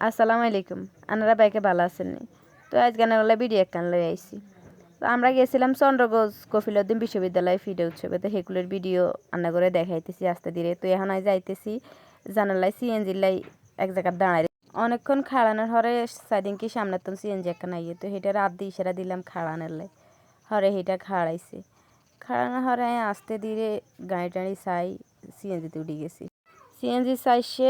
আসসালামু আলাইকুম। আনারা বাইকে ভালো আছেন নি? তো আজকে আনারা ভিডিও একখান লই আইছি। তো আমরা গেছিলাম চন্দ্রগোজ কফিলউদ্দিন বিশ্ববিদ্যালয় ফিডে উৎসবে। তো হেকুলের ভিডিও আন্না করে দেখাইতেছি আস্তে ধীরে। তো এখন আই যাইতেছি জানালাই সিএনজি লাই এক জায়গায় দাঁড়াই অনেকক্ষণ খাড়ানোর হরে সাইদিন কি সামনে তো সিএনজি একখান আইয়ে। তো হেটা রাত দিয়ে ইশারা দিলাম খাড়ানোর লাই। হরে হেটা খাড়াইছে। খাড়ানো হরে আস্তে ধীরে গাড়ি টাড়ি চাই সিএনজিতে উঠে গেছি। সিএনজি চাইছে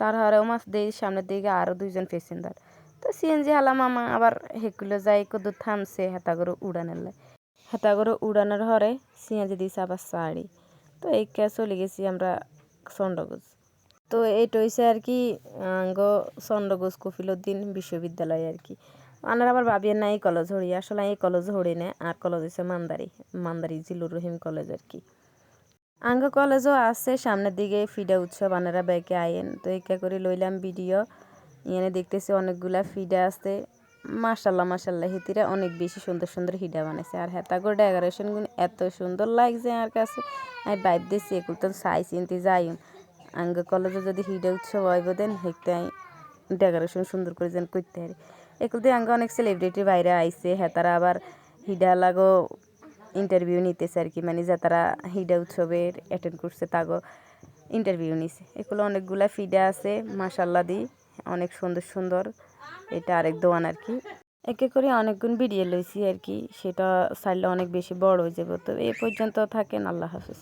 তার হরেও মাছ দেই, সামনের দিকে আরও দুইজন প্যাসেঞ্জার তো সিএনজি হালাম আমা আবার হেকুলে যাই কদু থামছে, হেতা করে উড়ানের লাই। হেতা করে উড়ানোর হরে সিএনজি দিছে আবার শাড়ি তো এই কে চলে গেছি আমরা চন্ডগোজ তো এইটা হয়েছে আর কি, আঙ্গ চন্ডগোজ কফিলউদ্দিন বিশ্ববিদ্যালয় আর কি। আনার আবার ভাবিয়ে না এই কলেজ হড়ি আসলে এই কলেজ হড়ি না, আর কলেজ হচ্ছে মান্দারি মান্দারি জিলুর রহিম কলেজ আর কি। আঙ্গ কলেজও আছে, সামনের দিকে ফিডা উৎসব আনারা ব্যাকে আইন তো একা করে লইলাম ভিডিও। এখানে দেখতেছি অনেকগুলা ফিডা আছে। মাশাল্লাহ মাশাল্লাহ, হিতিরা অনেক বেশি সুন্দর সুন্দর হিডা বানাইছে। আর হেতা করে ডেকোরেশনগুলো এত সুন্দর লাগছে আর কাছে। আমি বাইর দিয়েছি এগুলো সাই চিনতে যাই আঙ্গ কলেজে যদি হিডা উৎসব হয় দেন হেঁকতে ডেকোরেশন সুন্দর করে যেন করতে পারি। এগুলো আঙ্গ অনেক সেলিব্রিটি বাইরে আইছে, হেতারা আবার হিডা লাগো ইন্টারভিউ নিতেছে আর কি? মানে যা তারা হিডা উৎসবের অ্যাটেন্ড করছে, তাগো ইন্টারভিউ নিছে। এগুলো অনেকগুলা ফিডা আছে মাসাল্লা দি, অনেক সুন্দর সুন্দর। এটা আরেক দোয়ান আর কি। একে করে অনেকগুণ বিড়িয়ে লইছি আর কি, সেটা চাইলে অনেক বেশি বড় হয়ে যাবে। তো এ পর্যন্ত থাকেন, আল্লাহ হাফিজ।